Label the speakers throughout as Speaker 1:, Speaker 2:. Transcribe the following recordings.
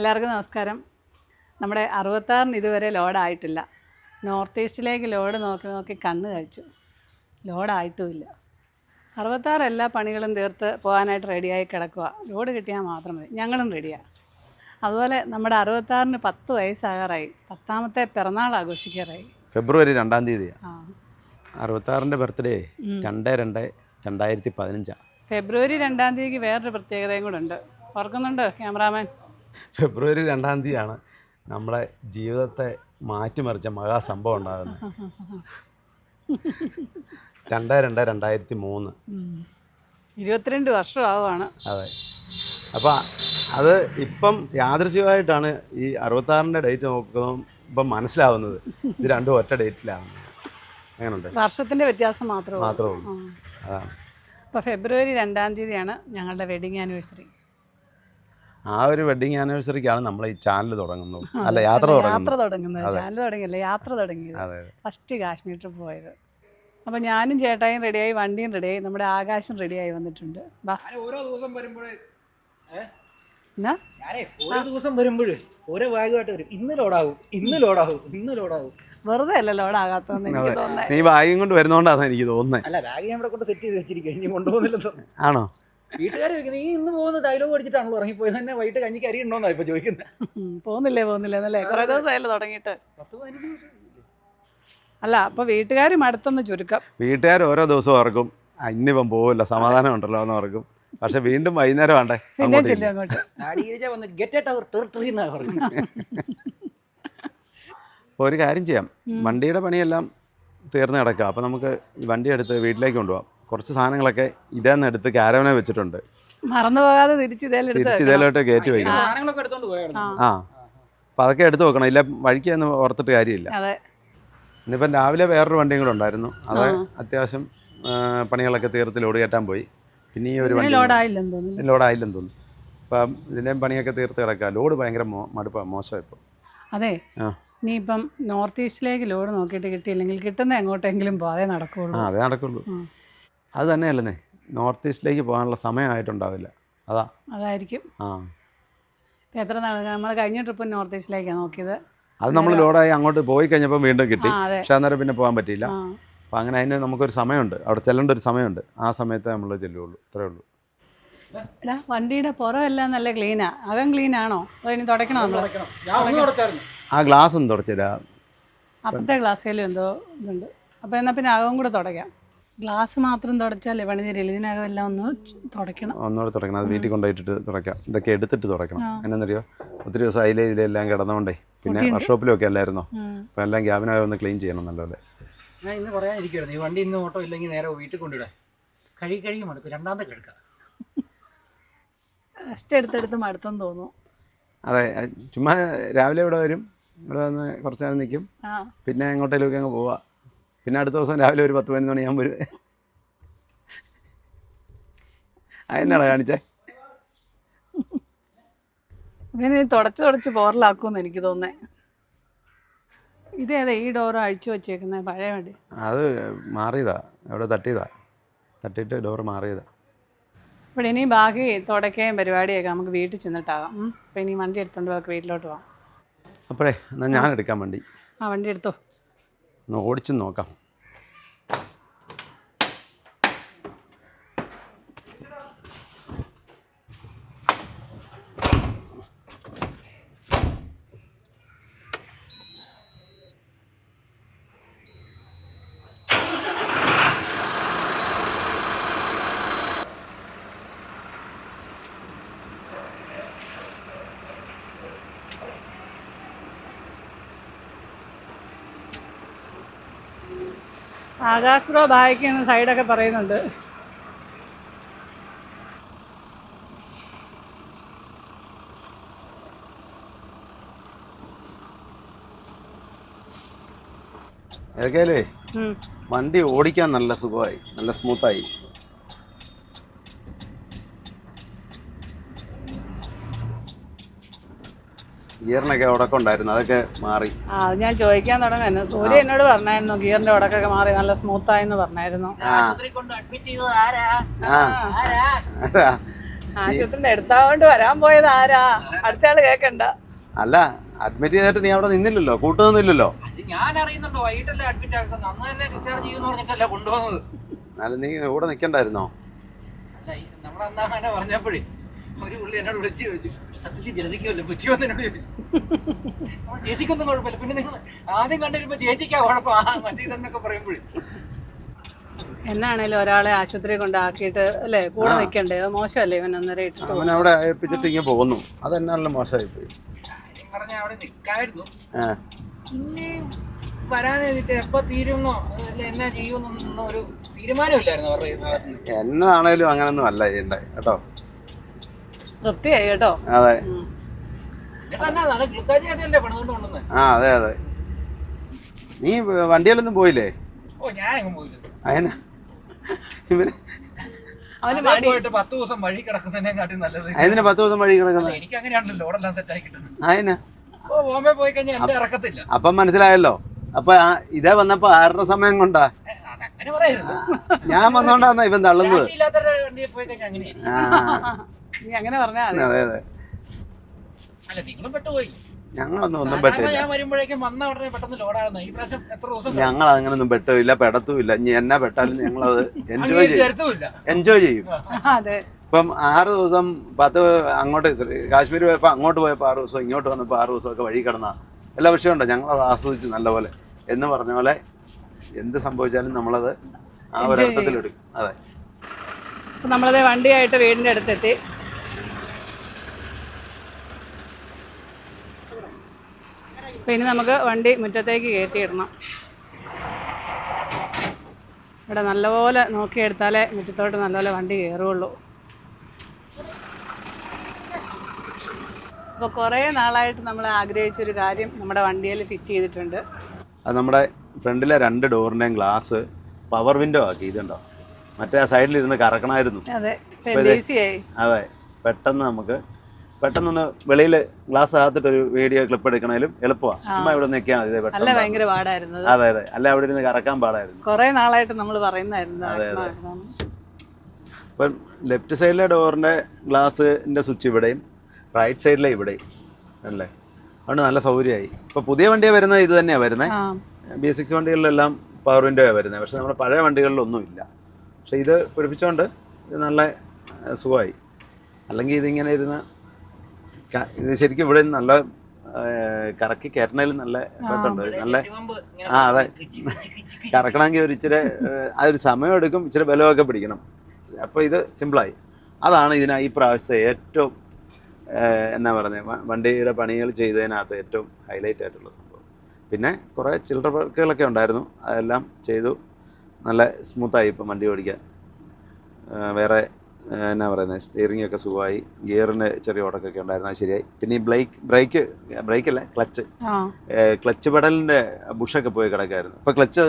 Speaker 1: എല്ലാവർക്കും നമസ്കാരം. നമ്മുടെ അറുപത്താറിന് ഇതുവരെ ലോഡായിട്ടില്ല. നോർത്ത് ഈസ്റ്റിലേക്ക് ലോഡ് നോക്കി നോക്കി കണ്ണ് കഴിച്ചു. ലോഡായിട്ടുമില്ല. അറുപത്താറ് എല്ലാ പണികളും തീർത്ത് പോകാനായിട്ട് റെഡിയായി കിടക്കുക ലോഡ് കിട്ടിയാൽ മാത്രം മതി. ഞങ്ങളും റെഡിയാണ് അതുപോലെ നമ്മുടെ അറുപത്താറിന് പത്ത് വയസ്സാകാറായി. പത്താമത്തെ പിറന്നാൾ ആഘോഷിക്കാറായി.
Speaker 2: ഫെബ്രുവരി രണ്ടാം തീയതിയാണ്
Speaker 1: ആ.
Speaker 2: അറുപത്താറിന്റെ ബർത്ത്ഡേ രണ്ട് രണ്ട് രണ്ടായിരത്തി പതിനഞ്ചാണ്
Speaker 1: ഫെബ്രുവരി രണ്ടാം തീയതിക്ക് വേറൊരു പ്രത്യേകതയും കൂടെ ഉണ്ട്. ഓർക്കുന്നുണ്ട് ക്യാമറാമാൻ?
Speaker 2: ഫെബ്രുവരി രണ്ടാം തീയതിയാണ് നമ്മുടെ ജീവിതത്തെ മാറ്റിമറിച്ച മഹാസംഭവം ഉണ്ടാകുന്നത്. രണ്ട് രണ്ട് രണ്ടായിരത്തി മൂന്ന്.
Speaker 1: ഇരുപത്തിരണ്ട് വർഷം ആവുകയാണ്
Speaker 2: അതെ. അപ്പം അത് ഇപ്പം യാദൃശ്യമായിട്ടാണ് ഈ അറുപത്താറിന്റെ ഡേറ്റ് നോക്കുമ്പോൾ ഇപ്പം മനസ്സിലാവുന്നത്. ഇത് രണ്ടും ഒറ്റ ഡേറ്റിലാണ് അങ്ങനെയുണ്ട്.
Speaker 1: വർഷത്തിന്റെ വ്യത്യാസം മാത്രമേ.
Speaker 2: മാത്രമേ ഉള്ളൂ. അതാണ്.
Speaker 1: അപ്പോൾ ഫെബ്രുവരി രണ്ടാം തീയതിയാണ് ഞങ്ങളുടെ വെഡിങ് ആനിവേഴ്സറി.
Speaker 2: ആ ഒരു വെഡിങ് ആനിവേഴ്സറിക്കാണ് നമ്മൾ ഈ ചാനൽ തുടങ്ങുന്നത്. അല്ല യാത്ര
Speaker 1: യാത്ര തുടങ്ങുന്നത്. ചാനൽ തുടങ്ങിയല്ല? യാത്ര തുടങ്ങിയത്. ഫസ്റ്റ് കാശ്മീർ ട്രിപ്പ് പോയത്. അപ്പോൾ ഞാനും ചേട്ടായും റെഡിയായി വണ്ടിയും റെഡിയായി. നമ്മുടെ ആകാശം റെഡിയായി വന്നിട്ടുണ്ട്.
Speaker 3: ഓരോ ദിവസം വരുമ്പോഴേ? ഓരോ ദിവസം വരുമ്പോഴേ ഓരോ ബാഗുമായിട്ട് വരും. ഇന്ന് ലോഡാവും ഇന്ന് ലോഡാവും ഇന്ന് ലോഡാവും
Speaker 1: വെറുതെ അല്ല ലോഡാകാത്തതെന്ന് എനിക്ക് തോന്നുന്നത്
Speaker 2: നീ ഭാഗ്യം കൊണ്ട് വരുന്നോണ്ടാന്ന് എനിക്ക് തോന്നുന്നത്
Speaker 3: അല്ല ബാഗ് ഞാൻ ഇവിടെ കൊണ്ട് സെറ്റ് ചെയ്ത് വെച്ചിരിക്കും ഇനി കൊണ്ടുപോകുന്നില്ലെന്ന്
Speaker 2: ആണോ?
Speaker 3: വീട്ടുകാർ ചോദിക്കുന്നത് നീ ഇന്ന് പോകുന്ന ഡയലോഗ് അടിച്ചിട്ടാണല്ലോ ഇറങ്ങിപ്പോയത് തന്നെ വൈകിട്ട് കഞ്ഞിക്ക് അരി ഉണ്ടോന്നാ ഇപ്പൊ ചോദിക്കുന്നത്
Speaker 1: പോകുന്നില്ലേ പോകുന്നില്ലേ? എന്നല്ലേ കുറെ ദിവസമായല്ലോ തുടങ്ങിയിട്ട്?
Speaker 3: പത്ത് പതിനഞ്ച് ദിവസം
Speaker 1: അല്ല അപ്പൊ വീട്ടുകാരും അടുത്തൊന്ന് ചുരുക്കം.
Speaker 2: വീട്ടുകാർ ഓരോ ദിവസവും ഓർക്കും "ആ, ഇന്നിപ്പം പോവില്ല സമാധാനം ഉണ്ടല്ലോ എന്ന് ഓർക്കും പക്ഷെ വീണ്ടും വൈകുന്നേരം വേണ്ടേ? അപ്പോൾ ഒരു കാര്യം ചെയ്യാം. വണ്ടിയുടെ പണിയെല്ലാം തീർന്നു കിടക്കുക അപ്പോൾ നമുക്ക് വണ്ടി എടുത്ത് വീട്ടിലേക്ക് കൊണ്ടുപോകാം കുറച്ച് സാധനങ്ങളൊക്കെ ഇതേന്ന് എടുത്ത് കാരവനെ വെച്ചിട്ടുണ്ട്.
Speaker 1: മറന്നു പോകാതെ തിരിച്ച്
Speaker 2: തിരിച്ച് ഇതിലോട്ട് കയറ്റി വയ്ക്കണം
Speaker 3: സാധനങ്ങളൊക്കെ എടുത്തോണ്ട് പോയായിരുന്നു.
Speaker 2: ആ. അപ്പോൾ അതൊക്കെ എടുത്തു വെക്കണം. ഇല്ല വഴിക്ക് എന്ന് ഓർത്തിട്ട് കാര്യമില്ല.
Speaker 1: അതെ.
Speaker 2: ഇന്നിപ്പം രാവിലെ വേറൊരു വണ്ടിയും കൂടെ ഉണ്ടായിരുന്നു. അത് അത്യാവശ്യം ആ, പണികളൊക്കെ തീർത്ത് ലോഡ് കയറ്റാൻ പോയി. പിന്നെ ഈ ഒരു വണ്ടി
Speaker 1: ലോഡായില്ലെന്ന് തോന്നുന്നു
Speaker 2: ലോഡായില്ലെന്ന് തോന്നുന്നു. അപ്പം ഇതിന്റെയും പണിയൊക്കെ തീർത്ത് കിടക്കുക ലോഡ് ഭയങ്കര മോ മടുപ്പാണ് മോശം ഇപ്പോൾ
Speaker 1: അതെ.
Speaker 2: ആ.
Speaker 1: ഇനിയിപ്പം നോർത്ത് ഈസ്റ്റിലേക്ക് ലോഡ് നോക്കിയിട്ട് കിട്ടിയില്ലെങ്കിൽ കിട്ടുന്ന എങ്ങോട്ടെങ്കിലും പോകാതെ
Speaker 2: ആ
Speaker 1: നടക്കുള്ളൂ
Speaker 2: അതേ നടക്കുള്ളൂ.
Speaker 1: ഉം.
Speaker 2: അത് തന്നെയല്ലെന്നേ. നോർത്ത് ഈസ്റ്റിലേക്ക് പോകാനുള്ള സമയമായിട്ടുണ്ടാവില്ല. അതാ.
Speaker 1: അതായിരിക്കും.
Speaker 2: ആ.
Speaker 1: ഇപ്പം എത്ര നാൾ നമ്മൾ കഴിഞ്ഞ ട്രിപ്പ് നോർത്ത് ഈസ്റ്റിലേക്കാണ് നോക്കിയത്?
Speaker 2: അത് നമ്മൾ ലോഡായി അങ്ങോട്ട് പോയി കഴിഞ്ഞപ്പോൾ വീണ്ടും കിട്ടി. പക്ഷേ അന്നേരം പിന്നെ പോകാൻ പറ്റിയില്ല. അപ്പം അങ്ങനെ അതിന് നമുക്കൊരു സമയമുണ്ട്. അവിടെ ചെല്ലേണ്ട ഒരു സമയമുണ്ട്. ആ സമയത്ത് നമ്മൾ ചെല്ലുള്ളൂ. ഇത്രേ ഉള്ളൂ.
Speaker 1: എടാ വണ്ടിയുടെ പുറമെല്ലാം നല്ല ക്ലീനാ. അകം ക്ലീൻ ആണോ അതോ ഇനി തുടയ്ക്കണോ നമ്മൾ
Speaker 3: ഞാൻ ഒന്ന് തുടച്ചായിരുന്നു.
Speaker 2: ആ ഗ്ലാസ് ഒന്ന് തുടച്ചില്ല
Speaker 1: അപ്പത്തെ ഗ്ലാസ്സിലും എന്തോ ഇതുണ്ട്. അപ്പോൾ എന്നാൽ പിന്നെ അകവും കൂടെ തുടയ്ക്കാം. ഗ്ലാസ് മാത്രം തുടച്ചാലേ പണി തരില്ല ഇതിനകം എല്ലാം ഒന്ന് തുടയ്ക്കണം.
Speaker 2: ഒന്നുകൂടെ തുടക്കണം അത് വീട്ടിൽ കൊണ്ടുപോയിട്ടിട്ട് തുടയ്ക്കാം. ഇതൊക്കെ എടുത്തിട്ട് തുടക്കണം എന്നറിയോ ഒത്തിരി ദിവസം അതിലെ ഇതിലെല്ലാം കിടന്നുകൊണ്ടേ പിന്നെ വർക്ക്ഷോപ്പിലൊക്കെ അല്ലായിരുന്നോ?
Speaker 1: അപ്പം
Speaker 2: അപ്പോൾ എല്ലാം ക്യാബിനകം ഒന്ന് ക്ലീൻ ചെയ്യണം നല്ലപോലെ.
Speaker 3: ഞാൻ ഇന്ന് പറയാനിരിക്കുവായിരുന്നു ഈ വണ്ടി ഇന്ന് ഓട്ടോ ഇല്ലെങ്കിൽ നേരെ വീട്ടിൽ കൊണ്ടിടാൻ കഴുകി കഴുകി മടുക്കും രണ്ടാമത്തെ കിടക്കാം.
Speaker 1: റെസ്റ്റ് എടുത്തെടുത്ത് മടുത്തെന്ന് തോന്നുന്നു.
Speaker 2: അതെ. അത് ചുമ്മാ രാവിലെ ഇവിടെ വരും. ഇവിടെ വന്ന് കുറച്ച് നേരം നിൽക്കും പിന്നെ എങ്ങോട്ടേലും ഒക്കെ അങ്ങ് പോവാ. പിന്നെ അടുത്ത ദിവസം രാവിലെ ഒരു പത്ത് പതിനൊന്ന് മണിയാകുമ്പോൾ വരും അതിനാണ് കാണിച്ചേ?
Speaker 1: ഇങ്ങനെ തുടച്ച് തുടച്ച് പോറലാക്കുമെന്ന് എനിക്ക് തോന്നേ ഇതേതാ ഈ ഡോർ അഴിച്ചു വെച്ചേക്കുന്നത് പഴയ വണ്ടി.
Speaker 2: അത് മാറിയതാ. അവിടെ തട്ടിയതാ. തട്ടിട്ട് ഡോർ മാറിയതാ.
Speaker 1: ഇവിടെ ഇനി ബാക്കി തുടക്കുകയും പരിപാടിയൊക്കെ നമുക്ക് വീട്ടിൽ ചെന്നിട്ടാകാം. അപ്പം ഇനി വണ്ടി എടുത്തോണ്ട് നമുക്ക് വീട്ടിലോട്ട് പോകാം
Speaker 2: അപ്പോഴേ എന്നാൽ ഞാൻ എടുക്കാം വണ്ടി.
Speaker 1: ആ വണ്ടി എടുത്തോ.
Speaker 2: ഒന്ന് ഓടിച്ചു നോക്കാം.
Speaker 1: ആകാശ് ബ്രോ ബായിക്ക് എന്ന് സൈഡൊക്കെ പറയുന്നുണ്ട്
Speaker 2: ഏതൊക്കെയാലേ. വണ്ടി ഓടിക്കാൻ നല്ല സുഖമായി നല്ല സ്മൂത്തായി ഗിയറിനൊക്കെ ഉടക്കം ഉണ്ടായിരുന്നു. അതൊക്കെ മാറി.
Speaker 1: ആ അത് ഞാൻ ചോദിക്കാൻ തുടങ്ങായിരുന്നു. സൂര്യ എന്നോട് പറഞ്ഞായിരുന്നു ഗിയറിന്റെ ഉടക്കൊക്കെ മാറി നല്ല സ്മൂത്ത് ആയെന്ന് പറഞ്ഞായിരുന്നു.
Speaker 3: ആശുപത്രി കൊണ്ട് അഡ്മിറ്റ് ചെയ്തത് ആരാ? ആരാ
Speaker 2: ആരാ?
Speaker 1: ആശുപത്രിയിൽ നിന്ന് എടുത്താകൊണ്ട് വരാൻ പോയത് ആരാ? അടുത്ത ആൾ കേക്കണ്ട.
Speaker 2: അല്ല അഡ്മിറ്റ് ചെയ്തിട്ട് നീ അവിടെ നിന്നില്ലല്ലോ? കൂട്ടു നിന്നില്ലല്ലോ?
Speaker 3: അത് ഞാൻ അറിയുന്നുണ്ടോ. വൈകിട്ടല്ലേ അഡ്മിറ്റ് ആക്കുന്നത്. അന്ന് തന്നെ ഡിസ്ചാർജ് ചെയ്യുമെന്ന് പറഞ്ഞിട്ടല്ല കൊണ്ടുപോകുന്നത്.
Speaker 2: എന്നാലും നീ ഇവിടെ നിൽക്കണ്ടായിരുന്നോ
Speaker 3: അല്ല അന്നാ അങ്ങനെ പറഞ്ഞപ്പോഴേ ഒരു പുള്ളി എന്നോട് വിളിച്ചു ചോദിച്ചു. സത്യത്തിൽ ജലതിക്കുമല്ലോ പുച്ചി വന്ന് എന്നോട് ചോദിച്ചു. ചേച്ചിക്കൊന്നും കുഴപ്പമില്ല. പിന്നെ നിങ്ങൾ ആദ്യം കണ്ടിരുമ്പോ ചേച്ചിക്കാ കുഴപ്പം ആ മറ്റേ ഇതെന്നൊക്കെ പറയുമ്പോഴേ.
Speaker 1: എന്നാണേലും ഒരാളെ ആശുപത്രി കൊണ്ടാക്കിയിട്ട് അല്ലേ കൂടെ നിൽക്കണ്ടേ അത് മോശമല്ലേ ഇവൻ അന്നേരം ഇട്ടിട്ട്
Speaker 2: അവൻ അവിടെ ഏൽപ്പിച്ചിട്ട് ഇങ്ങനെ പോകുന്നു. അതെന്നാണല്ലോ മോശമായി പോയി
Speaker 3: കാര്യം പറഞ്ഞാൽ അവിടെ നിൽക്കായിരുന്നു. പിന്നെ വരാനെന്നിട്ട് എപ്പോ തീരുന്നോ? അല്ല എന്നാ ചെയ്യുമെന്നൊന്നും ഒരു തീരുമാനമില്ലായിരുന്നു അവരുടെ
Speaker 2: എന്നാണേലും അങ്ങനൊന്നും അല്ല ചെയ്യണ്ടേ കേട്ടോ?
Speaker 1: തൃപ്തിയായി കേട്ടോ.
Speaker 2: അതെ. ആ അതെ അതെ. നീ വണ്ടിയിലൊന്നും പോയില്ലേ?
Speaker 3: ഓ ഞാൻ എങ്ങും പോയില്ല
Speaker 2: അതിന് ഇവന്
Speaker 3: പോയിട്ട് പത്ത് ദിവസം വഴി കിടക്കുന്നതിനെ കാട്ടി നല്ലത്.
Speaker 2: അതിന് പത്ത് ദിവസം വഴി കിടക്കുന്നത്
Speaker 3: എനിക്ക് അങ്ങനെയാണല്ലോ സെറ്റ് ആയി കിട്ടുന്നത്.
Speaker 2: അതിന്
Speaker 3: ഓ ബോംബെ പോയി കഴിഞ്ഞാൽ എന്റെ ഇറക്കത്തില്ല.
Speaker 2: അപ്പം മനസ്സിലായല്ലോ. അപ്പൊ ഇതേ വന്നപ്പോ ആരുടെ സമയം കൊണ്ടാ? ഞാൻ വന്നോണ്ടാന്ന ഇവൻ തള്ളുന്നത്.
Speaker 1: നീ അങ്ങനെ പറഞ്ഞാൽ
Speaker 2: അതെ അതെ.
Speaker 3: അല്ല നിങ്ങളും പെട്ടുപോയി.
Speaker 2: ഞങ്ങളൊന്നും ഒന്നും പെട്ടില്ല.
Speaker 3: ഞാൻ വരുമ്പോഴേക്കും വന്ന ഉടനെ പെട്ടെന്ന് ലോഡാകുന്ന ഈ പ്രാവശ്യം എത്ര ദിവസം
Speaker 2: ഞങ്ങൾ അങ്ങനൊന്നും പെട്ടില്ല പെടത്തുമില്ല. ഇനി എന്നാ പെട്ടാലും ഞങ്ങളത് എൻജോയ് ചെയ്യും. എൻജോയ് ചെയ്യും.
Speaker 1: അതെ.
Speaker 2: ഇപ്പം ആറ് ദിവസം പത്ത് അങ്ങോട്ട് കാശ്മീർ പോയപ്പോൾ അങ്ങോട്ട് പോയപ്പോൾ ആറ് ദിവസം ഇങ്ങോട്ട് വന്നപ്പോൾ ആറ് ദിവസമൊക്കെ വഴി കിടന്ന. എല്ലാ വിഷയമുണ്ടോ ഞങ്ങളത് ആസ്വദിച്ച് നല്ലപോലെ. എന്ന് പറഞ്ഞ പോലെ എന്ത് സംഭവിച്ചാലും നമ്മളത് ആ ഒരർത്ഥത്തിലെടുക്കും അതെ.
Speaker 1: നമ്മളത് വണ്ടിയായിട്ട് വീടിന്റെ അടുത്തെത്തി. അപ്പം ഇനി നമുക്ക് വണ്ടി മുറ്റത്തേക്ക് കയറ്റിയിടണം. ഇവിടെ നല്ലപോലെ നോക്കിയെടുത്താലേ മുറ്റത്തോട്ട് നല്ലപോലെ വണ്ടി കയറുള്ളൂ അപ്പോൾ കുറേ നാളായിട്ട് നമ്മൾ ആഗ്രഹിച്ചൊരു കാര്യം നമ്മുടെ വണ്ടിയിൽ ഫിറ്റ് ചെയ്തിട്ടുണ്ട്.
Speaker 2: അത് നമ്മുടെ ഫ്രണ്ടിലെ രണ്ട് ഡോറിന്റെയും ഗ്ലാസ് പവർ വിൻഡോ ആക്കി ഇതുണ്ടോ? മറ്റേ ആ സൈഡിലിരുന്ന് കറക്കണമായിരുന്നു.
Speaker 1: അതെ
Speaker 2: അതെ പെട്ടെന്ന് നമുക്ക് പെട്ടെന്നൊന്ന് വെളിയിൽ ഗ്ലാസ് അകത്തിട്ട് ഒരു വീഡിയോ ക്ലിപ്പ് എടുക്കണേലും എളുപ്പമാണ് ചുമ്മാ ഇവിടെ നിൽക്കാൻ ഇത്
Speaker 1: ഭയങ്കര പാടായിരുന്നത്?
Speaker 2: അതെ അതെ. അല്ല അവിടെ ഇരുന്ന് കറക്കാൻ പാടായിരുന്നു.
Speaker 1: കുറേ നാളായിട്ട് നമ്മൾ പറയുന്നായിരുന്നു അതെ അതെ.
Speaker 2: അപ്പം ലെഫ്റ്റ് സൈഡിലെ ഡോറിന്റെ ഗ്ലാസിന്റെ സ്വിച്ച് ഇവിടെയും റൈറ്റ് സൈഡിലെ ഇവിടെയും. അല്ലേ? അതുകൊണ്ട് നല്ല സൗകര്യമായി. ഇപ്പോൾ പുതിയ വണ്ടിയാ വരുന്നത് ഇത് തന്നെയാണ് വരുന്നത് ബി സിക്സ് വണ്ടികളിലെല്ലാം പവർ വിൻഡോയാണ് വരുന്നത് പക്ഷെ നമ്മുടെ പഴയ വണ്ടികളിലൊന്നും ഇല്ല. പക്ഷേ ഇത് പിടിപ്പിച്ചുകൊണ്ട് ഇത് നല്ല സുഖമായി. അല്ലെങ്കിൽ ഇതിങ്ങനെ ഇരുന്ന് ഇത് ശരിക്കും ഇവിടെ നല്ല കറക്കി കയറ്റണതിൽ നല്ല എഫർട്ട് ഉണ്ട്. നല്ല ആ, അതെ. കറക്കണമെങ്കിൽ ഒരു ഇച്ചിരി ആ ഒരു സമയം എടുക്കും ഇച്ചിരി ബലമൊക്കെ പിടിക്കണം. അപ്പോൾ ഇത് സിമ്പിളായി. അതാണ് ഇതിന ഈ പ്രാവശ്യത്തെ ഏറ്റവും എന്നാ പറയുന്നത് വണ്ടിയുടെ പണികൾ ചെയ്തതിനകത്ത് ഏറ്റവും ഹൈലൈറ്റ് ആയിട്ടുള്ള സംഭവം. പിന്നെ കുറേ ചിൽഡ്രൻ വർക്കുകളൊക്കെ ഉണ്ടായിരുന്നു. അതെല്ലാം ചെയ്തു. നല്ല സ്മൂത്തായി ഇപ്പം വണ്ടി ഓടിക്കാൻ. വേറെ എന്നാ പറയുന്നത് സ്റ്റിയറിംഗ് ഒക്കെ സുഖമായി. ഗിയറിന് ചെറിയ ഉടക്കൊക്കെ ഉണ്ടായിരുന്നു. അത് ശരിയായി. പിന്നെ ഈ ബ്രേക്ക് ബ്രേക്ക് ബ്രേക്കല്ല ക്ലച്ച്
Speaker 1: ആ.
Speaker 2: ക്ലച്ച് പെടലിന്റെ ബുഷൊക്കെ പോയി കിടക്കായിരുന്നു. ഇപ്പൊ ക്ലച്ച്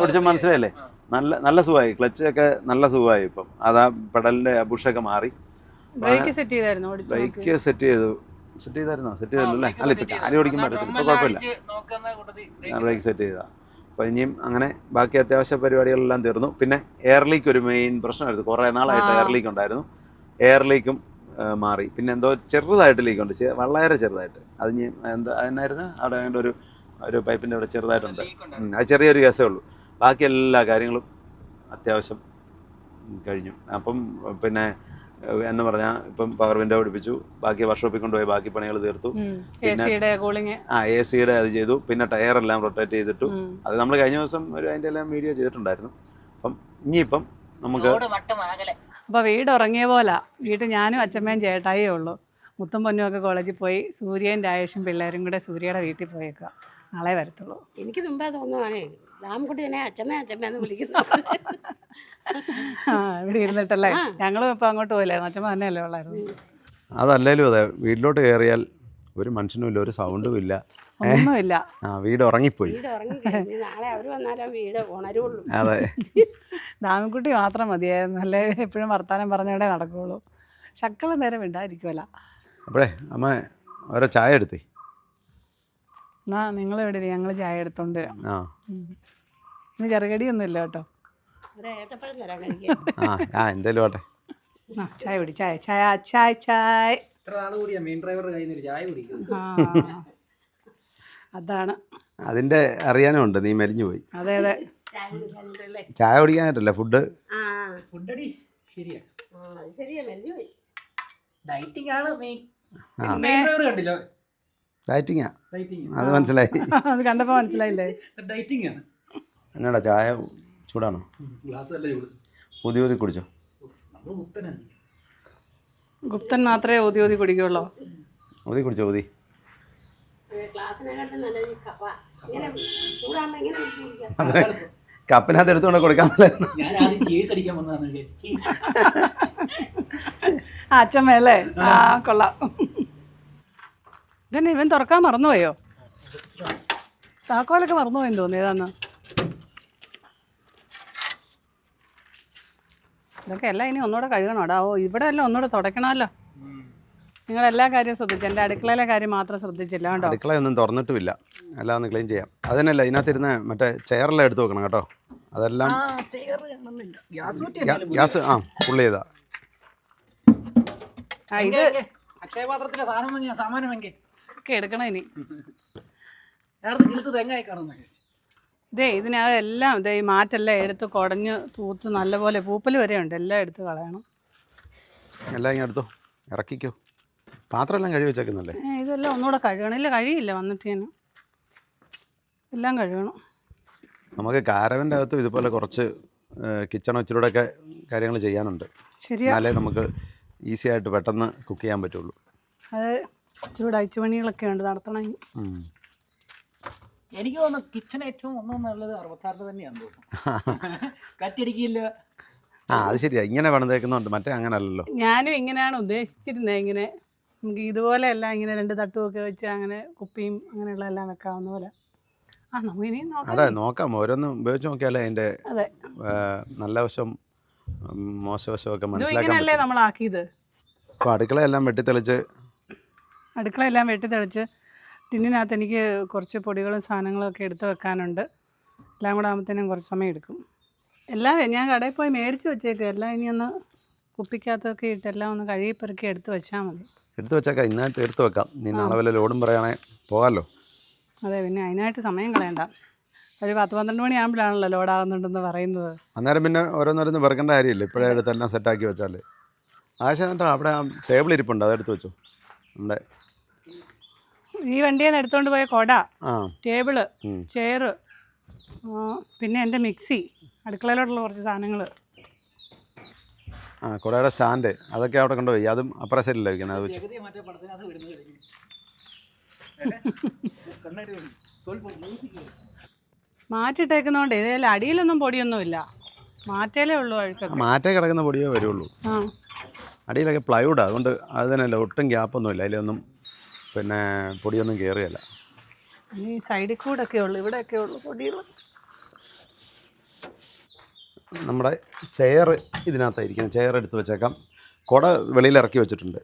Speaker 2: ഓടിച്ച മനസ്സിലായില്ലേ? നല്ല നല്ല സുഖമായി. ക്ലച്ച് ഒക്കെ നല്ല സുഖമായി ഇപ്പം. അതാ പെടലിന്റെ ബുഷൊക്കെ മാറി.
Speaker 1: ബ്രേക്ക് സെറ്റ് ചെയ്തായിരുന്നു
Speaker 2: ബ്രേക്ക് സെറ്റ് ചെയ്തു. സെറ്റ് ചെയ്തായിരുന്നോ? സെറ്റ് ചെയ്തല്ലോ അല്ലേ അല്ല ഇപ്പൊ ആരും ഓടിക്കാൻ പറ്റത്തില്ല ഇപ്പൊ കുഴപ്പമില്ല.
Speaker 3: ബ്രേക്ക്
Speaker 2: സെറ്റ് ചെയ്താ. അപ്പൊ ഇനിയും അങ്ങനെ ബാക്കി അത്യാവശ്യ പരിപാടികളെല്ലാം തീർന്നു. പിന്നെ എയർ ലീക്ക് ഒരു മെയിൻ പ്രശ്നമായിരുന്നു. കുറേ നാളായിട്ട്. എയർ ലീക്ക് ഉണ്ടായിരുന്നു. എയർ ലീക്കും മാറി. പിന്നെ എന്തോ ചെറുതായിട്ട് ലീക്ക് ഉണ്ട്. വളരെ ചെറുതായിട്ട്. അത് ഇനി എന്താ അതിനായിരുന്നു അവിടെ അതിന്റെ ഒരു ഒരു പൈപ്പിന്റെ അവിടെ ചെറുതായിട്ടുണ്ട്. അത് ചെറിയൊരു കേസേ ഉള്ളൂ. ബാക്കി എല്ലാ കാര്യങ്ങളും അത്യാവശ്യം കഴിഞ്ഞു. അപ്പം പിന്നെ എന്ന് പറഞ്ഞാൽ ഇപ്പം പവർ വിൻഡോ പിടിപ്പിച്ചു. ബാക്കി വർക്ക്ഷോപ്പിൽ കൊണ്ടുപോയി ബാക്കി പണികൾ തീർത്തു. ആ എ സിയുടെ അത് ചെയ്തു. പിന്നെ ടയർ എല്ലാം റൊട്ടേറ്റ് ചെയ്തിട്ടു. അത് നമ്മൾ കഴിഞ്ഞ ദിവസം ഒരു അതിന്റെ എല്ലാം വീഡിയോ ചെയ്തിട്ടുണ്ടായിരുന്നു. അപ്പം ഇനിയിപ്പം നമുക്ക്
Speaker 3: അപ്പൊ
Speaker 1: അപ്പോൾ വീട് ഉറങ്ങിയ പോലെ. വീട്ടിൽ ഞാനും അച്ഛമ്മയും ചേട്ടായേ ഉള്ളൂ. മുത്തും പൊന്നും ഒക്കെ കോളേജിൽ പോയി സൂര്യൻ രായേഷും പിള്ളേരും കൂടെ സൂര്യയുടെ വീട്ടിൽ പോയേക്കുക നാളെ വരത്തുള്ളൂ.
Speaker 4: എനിക്ക് മുമ്പേ തോന്നുവാണേ. രാമൻകുട്ടിനെ അച്ഛമ്മ അച്ഛമ്മ എന്ന് വിളിക്കുന്നു.
Speaker 1: ആ ഇവിടെ ഇരുന്നിട്ടല്ലേ? ഞങ്ങളും ഇപ്പം അങ്ങോട്ട് പോയില്ലായിരുന്നു. അച്ഛമ്മ തന്നെയല്ലേ ഉള്ളായിരുന്നു?
Speaker 2: അതല്ലേലും അതെ. വീട്ടിലോട്ട് കയറിയാൽ ഒരു മനുഷ്യനും ഇല്ല ഒരു സൗണ്ടും ഇല്ല.
Speaker 1: ഒന്നുമില്ല.
Speaker 2: ആ വീട് ഉറങ്ങിപ്പോയി.
Speaker 4: വീട് ഉറങ്ങി കഴിഞ്ഞ് നാളെ അവർ വന്നാലേ വീട് ഉണരുള്ളൂ
Speaker 2: അതെ.
Speaker 1: ദാമിക്കുട്ടി മാത്രം മതിയായിരുന്നു. അല്ലേ? എപ്പോഴും വർത്താനം പറഞ്ഞവിടെ നടക്കുള്ളൂ. ശക്കള നേരം ഉണ്ടായിരിക്കുമല്ല
Speaker 2: അപ്പോഴേ അമ്മ ഓരോ ചായ എടുത്തേ.
Speaker 1: എന്നാ നിങ്ങൾ ഇവിടെ ഞങ്ങൾ ചായ എടുത്തോണ്ട് വരാം.
Speaker 2: ആ.
Speaker 1: ഒന്നും ഇന്ന് ഇല്ല കേട്ടോ.
Speaker 4: ഒരു ഏത്തപ്പഴം തരാൻ കഴിക്കാം
Speaker 2: ആ
Speaker 1: ചായ കുടി ചായ ചായ ചായ ചായ.
Speaker 3: ഇത്ര നാൾ കൂടിയാ? മെയിൻ ഡ്രൈവറുടെ കയ്യിൽ നിന്ന് ചായ കുടിക്കുന്നത്?
Speaker 1: ആ അതാണ്.
Speaker 2: അതിന്റെ അറിയാനുണ്ട് നീ മെലിഞ്ഞു പോയി.
Speaker 1: അതെ അതെ.
Speaker 4: ചായ
Speaker 2: കുടിക്കാനായിട്ടല്ലേ? ഫുഡ്.
Speaker 3: ഫുഡടി ശരിയാ.
Speaker 4: ആ ശരിയാ
Speaker 3: ഡയറ്റിംഗ് ആണ് മെയിൻ മെയിൻ ഡ്രൈവർ കണ്ടില്ലോ?
Speaker 2: ഡയറ്റിങ്ങാ അത് മനസ്സിലായി.
Speaker 1: അത് കണ്ടപ്പോൾ മനസ്സിലായില്ലേ?
Speaker 2: എന്നാടാ ചായ ചൂടാണോ? ഊതി ഊതി കുടിച്ചോ.
Speaker 1: ഗുപ്തൻ മാത്രമേ ഊതി ഊതി കുടിക്കുള്ളൂ
Speaker 2: ഊതി കുടിച്ചോ ഊതി. കപ്പിനകത്ത് എടുത്തുകൊണ്ട് കൊടുക്കാൻ
Speaker 1: അച്ഛമ്മയല്ലേ ആ കൊള്ളാം. ഇതന്നെ ഇവൻ തുറക്കാൻ മറന്നുപോയോ? താക്കോലൊക്കെ മറന്നുപോയെന്ന് തോന്നുന്നു ഏതാന്ന്? ഇതൊക്കെ എല്ലാം ഇനി ഒന്നുകൂടെ കഴുകണോടാ ഓ ഇവിടെ എല്ലാം ഒന്നുകൂടെ തുടയ്ക്കണമല്ലോ. നിങ്ങൾ എല്ലാ കാര്യവും ശ്രദ്ധിച്ചു എന്റെ അടുക്കളയിലെ കാര്യം മാത്രം ശ്രദ്ധിച്ചില്ല കേട്ടോ
Speaker 2: അടുക്കളയൊന്നും തുറന്നിട്ടുമില്ല. എല്ലാം ഒന്ന് ക്ലീൻ ചെയ്യാം. അതിനല്ല ഇതിനകത്തിരുന്ന മറ്റേ ചെയറെല്ലാം എടുത്തു വെക്കണം കേട്ടോ. അതെല്ലാം
Speaker 3: ഗ്യാസ്
Speaker 2: ആ ഫുള്ള് ചെയ്താ
Speaker 1: ആ ഇത്
Speaker 3: അക്ഷയപാത്രത്തിലെ സാധനം വാങ്ങിയ? സാമാനം വാങ്ങിയ?
Speaker 1: ഒക്കെ എടുക്കണം ഇനി. ഇതേ ഇതിനകത്തെല്ലാം ഇതേ ഈ മാറ്റെല്ലാം എടുത്ത് കുടഞ്ഞ് തൂത്ത് നല്ലപോലെ പൂപ്പൽ വരെ ഉണ്ട്. എല്ലാം എടുത്ത് കളയണം.
Speaker 2: എല്ലാം ഇങ്ങനെ എടുത്തോ. ഇറക്കിക്കോ. പാത്രമെല്ലാം കഴുകി വെച്ചേക്കുന്നല്ലേ?
Speaker 1: ഏ, ഇതെല്ലാം ഒന്നുകൂടെ കഴുകണം. ഇല്ല കഴിയില്ല വന്നിട്ട് ഞാൻ എല്ലാം കഴുകണം.
Speaker 2: നമുക്ക് കാരവന്റെ അകത്തും ഇതുപോലെ കുറച്ച് കിച്ചൺ ഒക്കെ കാര്യങ്ങൾ ചെയ്യാനുണ്ട്.
Speaker 1: ശരിയാ.
Speaker 2: എന്നാലേ നമുക്ക് ഈസി ആയിട്ട് പെട്ടെന്ന് കുക്ക് ചെയ്യാൻ പറ്റുള്ളൂ.
Speaker 1: അത് ചൂട് അയച്ചുപണികളൊക്കെ ഉണ്ട് നടത്തണമെങ്കിൽ.
Speaker 3: എനിക്ക് തോന്നുന്നു കിച്ചൺ ഏറ്റവും ഒന്നും നല്ലത് അറുപത്താറിന് തന്നെയാണ് തോന്നുന്നു. കറ്റടിക്കില്ല.
Speaker 2: ആ അത് ശരിയാ. ഇങ്ങനെ പണിതേക്കുന്നുണ്ട് മറ്റേ അങ്ങനെ അല്ലല്ലോ
Speaker 1: ഞാനും ഇങ്ങനെയാണ് ഉദ്ദേശിച്ചിരുന്നത്. ഇങ്ങനെ നമുക്ക് ഇതുപോലെ എല്ലാം ഇങ്ങനെ രണ്ട് തട്ടുമൊക്കെ വെച്ച് അങ്ങനെ കുപ്പിയും അങ്ങനെയുള്ള എല്ലാം വെക്കാവുന്ന പോലെ. ആ നമുക്ക് ഇനി നോക്കാം.
Speaker 2: അതെ നോക്കാം. ഓരോന്നും ഉപയോഗിച്ച് നോക്കിയാലേ അതിന്റെ
Speaker 1: അതെ.
Speaker 2: നല്ല വശം മോശവശമൊക്കെ
Speaker 1: ഇതും
Speaker 2: മനസ്സിലാക്കാൻ
Speaker 1: ഇങ്ങനെയല്ലേ നമ്മളാക്കിയത്?
Speaker 2: അപ്പോൾ അടുക്കളയെല്ലാം വെട്ടിത്തെളിച്ച്
Speaker 1: അടുക്കളയെല്ലാം വെട്ടി തെളിച്ച് ടിന്നിനകത്ത് എനിക്ക് കുറച്ച് പൊടികളും സാധനങ്ങളും ഒക്കെ എടുത്ത് വെക്കാനുണ്ട്. എല്ലാം കൂടെ ആകുമ്പോഴത്തേനും കുറച്ച് സമയം എടുക്കും. എല്ലാം ഞാൻ കടയിൽ പോയി മേടിച്ച് വെച്ചേക്കും. എല്ലാം ഇനി ഒന്ന് കുപ്പിക്കകത്തൊക്കെ ഇട്ട് എല്ലാം ഒന്ന് കഴുകി പെറുക്കി എടുത്ത് വെച്ചാൽ മതി.
Speaker 2: എടുത്ത് വെച്ചേക്കാം. ഇന്നത്തെ എടുത്ത് വെക്കാം. നീ നാളെ വല്ല ലോഡും പറയുകയാണെ പോകാമല്ലോ.
Speaker 1: അതെ പിന്നെ അതിനായിട്ട് സമയം കളയണ്ട. ഒരു പത്ത് പന്ത്രണ്ട് മണിയാകുമ്പോഴാണല്ലോ ലോഡാകുന്നുണ്ടെന്ന് പറയുന്നത്.
Speaker 2: അന്നേരം പിന്നെ ഓരോന്നോരോന്ന് വെറുക്കേണ്ട കാര്യമില്ല. ഇപ്പോഴേ എടുത്തെല്ലാം സെറ്റാക്കി വെച്ചാൽ ആശ എന്നിട്ട് അവിടെ ആ ടേബിൾ ഇരിപ്പുണ്ട്. അതെടുത്ത് വെച്ചു. നമ്മുടെ
Speaker 1: ഈ വണ്ടിയിൽ നിന്ന് എടുത്തോണ്ട് പോയ കൊട
Speaker 2: ആ. ടേബിൾ.
Speaker 1: ചെയറ് പിന്നെ എന്റെ മിക്സി അടുക്കളയിലോട്ടുള്ള കുറച്ച് സാധനങ്ങൾ
Speaker 2: ആ കൊടയുടെ സ്റ്റാൻഡ് അതൊക്കെ അവിടെ കൊണ്ടുപോയി അതും അപ്പുറ സൈഡിലാണ് വയ്ക്കുന്നത് അത് വെച്ചു.
Speaker 1: മാറ്റിട്ടേക്കുന്നതുകൊണ്ട് ഇതിൽ അടിയിലൊന്നും പൊടിയൊന്നുമില്ല. മാറ്റേലേ ഉള്ളൂ അഴുക്കൊക്കെ.
Speaker 2: മാറ്റേ കിടക്കുന്ന പൊടിയേ വരുള്ളൂ.
Speaker 1: ആ.
Speaker 2: അടിയിലൊക്കെ പ്ലൈവുഡാണ് അതുകൊണ്ട് അത് തന്നെയല്ല ഒട്ടും ഗ്യാപ്പൊന്നുമില്ല അതിലൊന്നും പിന്നെ പൊടിയൊന്നും കയറുകയല്ല
Speaker 1: ഈ സൈഡിൽ കൂടെ ഒക്കെ ഉള്ളു ഇവിടെയൊക്കെ ഉള്ളു പൊടികൾ.
Speaker 2: നമ്മുടെ ചെയർ ഇതിനകത്തായിരിക്കണം. ചെയർ എടുത്ത് വെച്ചേക്കാം. കുട വെളിയിൽ ഇറക്കി വെച്ചിട്ടുണ്ട്.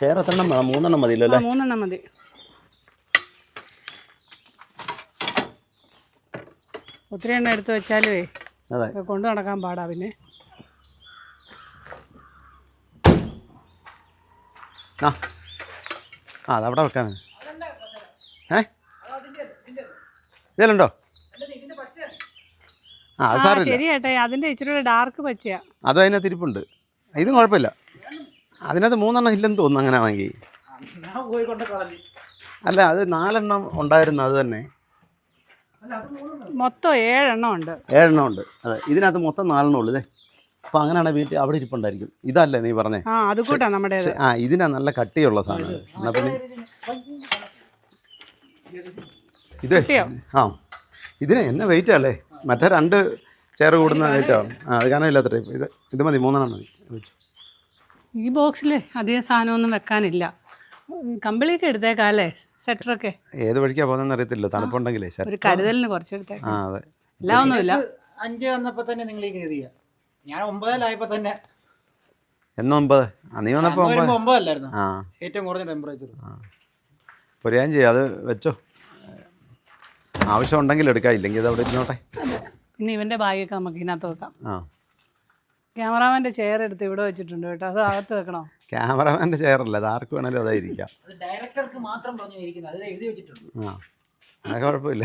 Speaker 2: ചെയർ എത്ര എണ്ണം വേണം മൂന്നെണ്ണം മതിയല്ലോ
Speaker 1: ആ
Speaker 2: അല്ലേ
Speaker 1: മൂന്നെണ്ണം മതി. ഒത്തിരി എണ്ണം എടുത്ത് വെച്ചാലേ
Speaker 2: അതെ.
Speaker 1: കൊണ്ടു നടക്കാൻ പാടാ പിന്നെ.
Speaker 2: ആ ആ അതവിടെ വെക്കാൻ ഏ? ഇതിലുണ്ടോ ആ അത് സാറില്ല
Speaker 1: ശരി ഏട്ടാ അതിന്റെ ഇച്ചിരി ഡാർക്ക് പച്ചയാ.
Speaker 2: അതും അതിനകത്ത് ഇരിപ്പുണ്ട് ഇതും കുഴപ്പമില്ല. അതിനകത്ത് മൂന്നെണ്ണം ഇല്ലെന്ന് തോന്നുന്നു അങ്ങനെയാണെങ്കിൽ. അല്ല അത് നാലെണ്ണം ഉണ്ടായിരുന്നു അത് തന്നെ.
Speaker 1: മൊത്തം ഏഴെണ്ണം ഉണ്ട്.
Speaker 2: ഏഴെണ്ണം ഉണ്ട്. അതെ ഇതിനകത്ത് മൊത്തം നാലെണ്ണം ഉള്ളു ഇതേ. അപ്പോൾ അങ്ങനെയാണ് വീട്ടിൽ അവിടെ ഇരിപ്പുണ്ടായിരിക്കും. ഇതല്ലേ നീ പറഞ്ഞേ?
Speaker 1: ആ അത് കൂട്ടാ നമ്മുടേത്
Speaker 2: ആ ഇതിനാ നല്ല കട്ടിയുള്ള സാധനം എന്നാ പിന്നെ ഇത്? ആ ഇതിന് എന്നെ വെയിറ്റ് അല്ലേ? മറ്റേ രണ്ട് ചെയർ കൂടുന്ന വെയിറ്റ് ആവും ആ അത് കാരണം ഇല്ലാത്ത ടൈപ്പ് ഇത് ഇത് മതി മൂന്നെണ്ണം മതി. വെച്ചു.
Speaker 1: ഈ ബോക്സിൽ അധികം സാധനമൊന്നും വെക്കാനില്ല. കമ്പിളിയൊക്കെ എടുത്തേക്കാം അല്ലേ? സെറ്ററൊക്കെ
Speaker 2: ഏത് വഴിക്കാ പോകുന്നതെന്ന് അറിയത്തില്ല. തണുപ്പുണ്ടെങ്കിലേ
Speaker 1: ഒരു കരുതലിന് കുറച്ചെടുത്തേക്കാം
Speaker 2: ആ അതെ.
Speaker 1: എല്ലാം ഒന്നുമില്ല.
Speaker 3: അഞ്ച് വന്നപ്പോ തന്നെ നിങ്ങൾ ഈ കയറിയ. ഞാൻ ഒമ്പതിലായപ്പോ തന്നെ.
Speaker 2: എന്ന് ഒമ്പത്? നീ ഒമ്പത്.
Speaker 3: വരുമ്പോ ഒമ്പതല്ലായിരുന്നു?
Speaker 2: ആ.
Speaker 3: ഏറ്റവും കുറഞ്ഞ ടെമ്പറേച്ചർ
Speaker 2: ഒരു കാര്യം ചെയ്യാം അത് വെച്ചോ. ആവശ്യം ഉണ്ടെങ്കിൽ എടുക്കാം ഇല്ലെങ്കിൽ ഇത് അവിടെ ഇരുന്നോട്ടെ.
Speaker 1: പിന്നെ ഇവന്റെ ബാഗൊക്കെ നമുക്ക് ഇതിനകത്ത് വെക്കാം.
Speaker 2: ആ.
Speaker 1: ക്യാമറാമാന്റെ ചെയർ എടുത്ത് ഇവിടെ വെച്ചിട്ടുണ്ട് കേട്ടോ. അത് അകത്ത് വെക്കണോ?
Speaker 2: ക്യാമറമാന്റെ ചെയറല്ല അത് ആർക്ക് വേണേലും അതായിരിക്കാം
Speaker 3: അത് ഡയറക്ടർക്ക് മാത്രം പറഞ്ഞിരിക്കുന്നത് അത് എഴുതി വെച്ചിട്ടുണ്ട്.
Speaker 2: ആ. അത് കുഴപ്പമില്ല.